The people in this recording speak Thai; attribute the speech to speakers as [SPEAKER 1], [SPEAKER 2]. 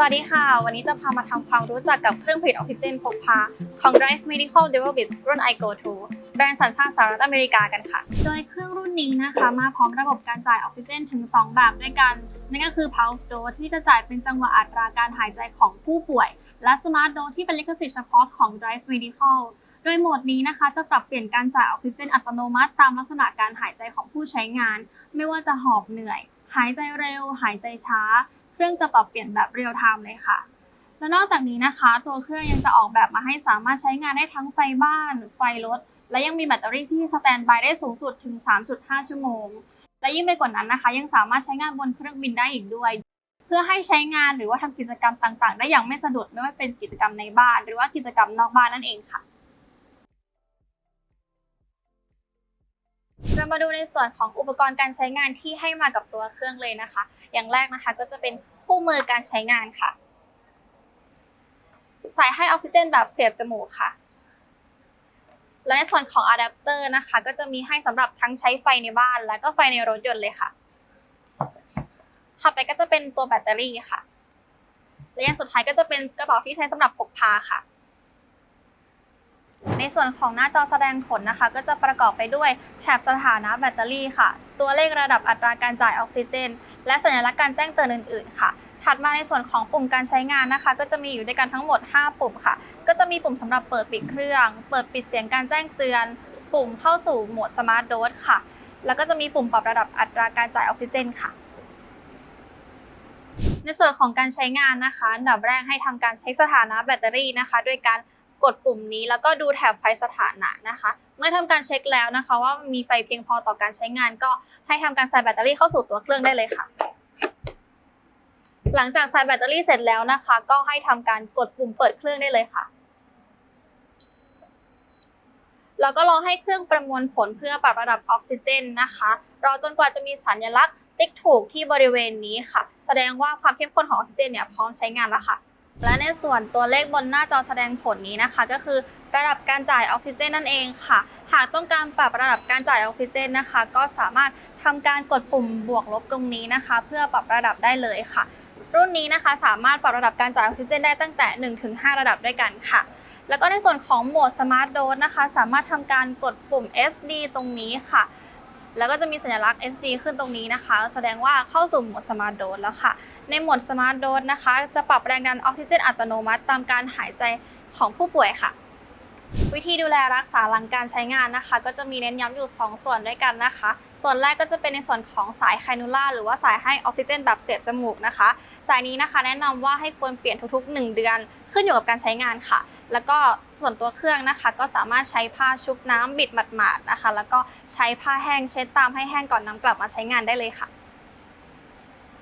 [SPEAKER 1] สวัสดีค่ะ วันนี้จะพามาทำความรู้จักกับเครื่องผลิตออกซิเจนพกพาของ Drive Medical Device รุ่น iGo 2แบรนด์สัญชาติสหรัฐอเมริกากันค่ะ โดยเครื่องรุ่นนี้นะคะ มาพร้อมระบบการจ่ายออกซิเจนถึง 2 แบบด้วยกัน นั่นก็คือ Pulse Dose ที่จะจ่ายเป็นจังหวะอัตราการหายใจของผู้ป่วย และ Smart Dose ที่เป็นลิขสิทธิ์เฉพาะของ Drive Medical โดยโหมดนี้นะคะจะปรับเปลี่ยนการจ่ายออกซิเจนอัตโนมัติ ตามลักษณะการหายใจของผู้ใช้งาน ไม่ว่าจะหอบเหนื่อย หายใจเร็ว หายใจช้า เครื่องจะปรับเปลี่ยนแบบเรียลไทม์เลยค่ะ และนอกจากนี้นะคะ ตัวเครื่องยังจะออกแบบมาให้สามารถใช้งานได้ทั้งไฟบ้าน ไฟรถ และยังมีแบตเตอรี่ที่สแตนบายได้สูงสุดถึง 3.5 ชั่วโมง และยิ่งไปกว่านั้นนะคะ ยังสามารถใช้งานบนเครื่องบินได้อีกด้วย เพื่อให้ใช้งานหรือว่าทำกิจกรรมต่าง ๆ ได้อย่างไม่สะดุดไม่ว่าเป็นกิจกรรมในบ้าน หรือว่ากิจกรรมนอกบ้านนั่นเองค่ะเรามาดูในส่วนของอุปกรณ์การใช้งานที่ให้มากับตัวเครื่องเลยนะคะ อย่างแรกนะคะ ก็จะเป็นคู่มือการใช้งานค่ะ สายให้ออกซิเจนแบบเสียบจมูกค่ะ และในส่วนของอะแดปเตอร์นะคะ ก็จะมีให้สำหรับทั้งใช้ไฟในบ้าน และก็ไฟในรถยนต์เลยค่ะถัดไปก็จะเป็นตัวแบตเตอรี่ค่ะ และอย่างสุดท้ายก็จะเป็นกระเป๋าที่ใช้สำหรับพกพาค่ะในส่วนของหน้าจอแสดงผลนะคะ ก็จะประกอบไปด้วยแถบสถานะแบตเตอรี่ค่ะ ตัวเลขระดับอัตราการจ่ายออกซิเจน และสัญลักษณ์การแจ้งเตือนอื่น ๆ ค่ะ ถัดมาในส่วนของปุ่มการใช้งานนะคะ ก็จะมีอยู่ด้วยกันทั้งหมด 5 ปุ่มค่ะ ก็จะมีปุ่มสำหรับเปิดปิดเครื่อง เปิดปิดเสียงการแจ้งเตือน ปุ่มเข้าสู่โหมดสมาร์ทโดสค่ะ แล้วก็จะมีปุ่มปรับระดับอัตราการจ่ายออกซิเจนค่ะในส่วนของการใช้งานนะคะอันดับแรกให้ทำการเช็คสถานะแบตเตอรี่นะคะ ด้วยการ กดปุ่มนี้แล้วก็ดูแถบไฟสถานะนะคะ เมื่อทำการเช็คแล้วนะคะ ว่ามีไฟเพียงพอต่อการใช้งาน ก็ให้ทำการใส่แบตเตอรี่เข้าสู่ตัวเครื่องได้เลยค่ะ หลังจากใส่แบตเตอรี่เสร็จแล้วนะคะ ก็ให้ทำการกดปุ่มเปิดเครื่องได้เลยค่ะแล้วก็รอให้เครื่องประมวลผลเพื่อปรับระดับออกซิเจนนะคะ รอจนกว่าจะมีสัญลักษณ์ติ๊กถูกที่บริเวณนี้ค่ะ แสดงว่าความเข้มข้นของออกซิเจนเนี่ยพร้อมใช้งานแล้วค่ะ และในส่วนตัวเลขบนหน้าจอแสดงผลนี้นะคะ ก็คือระดับการจ่ายออกซิเจนนั่นเองค่ะ หากต้องการปรับระดับการจ่ายออกซิเจนนะคะ ก็สามารถทำการกดปุ่มบวกลบตรงนี้นะคะ เพื่อปรับระดับได้เลยค่ะ รุ่นนี้นะคะสามารถปรับระดับการจ่ายออกซิเจนได้ตั้งแต่ 1-5 ระดับด้วยกันค่ะ แล้วก็ในส่วนของโหมด Smart Dose นะคะ สามารถทำการกดปุ่ม SD ตรงนี้ค่ะ แล้วก็จะมีสัญลักษณ์ SD ขึ้นตรงนี้นะคะ แสดงว่าเข้าสู่โหมด Smart Dose แล้วค่ะ ในโหมด Smart Dose นะคะ จะปรับแรงดันออกซิเจนอัตโนมัติ ตามการหายใจของผู้ป่วยค่ะ วิธีดูแลรักษาหลังการใช้งานนะคะ ก็จะมีเน้นย้ำอยู่ 2 ส่วนด้วยกันนะคะ ส่วนแรกก็จะเป็นในส่วนของสายไคนูล่าหรือว่าสายให้ออกซิเจนแบบเสียบจมูกนะคะ สายนี้นะคะแนะนำว่าให้ควรเปลี่ยนทุกๆ 1 เดือน ขึ้นอยู่กับการใช้งานค่ะ แล้วก็ส่วนตัวเครื่องนะคะ ก็สามารถใช้ผ้าชุบน้ำบิดหมาดๆนะคะ แล้วก็ใช้ผ้าแห้งเช็ดตามให้แห้งก่อนนำกลับมาใช้งานได้เลยค่ะ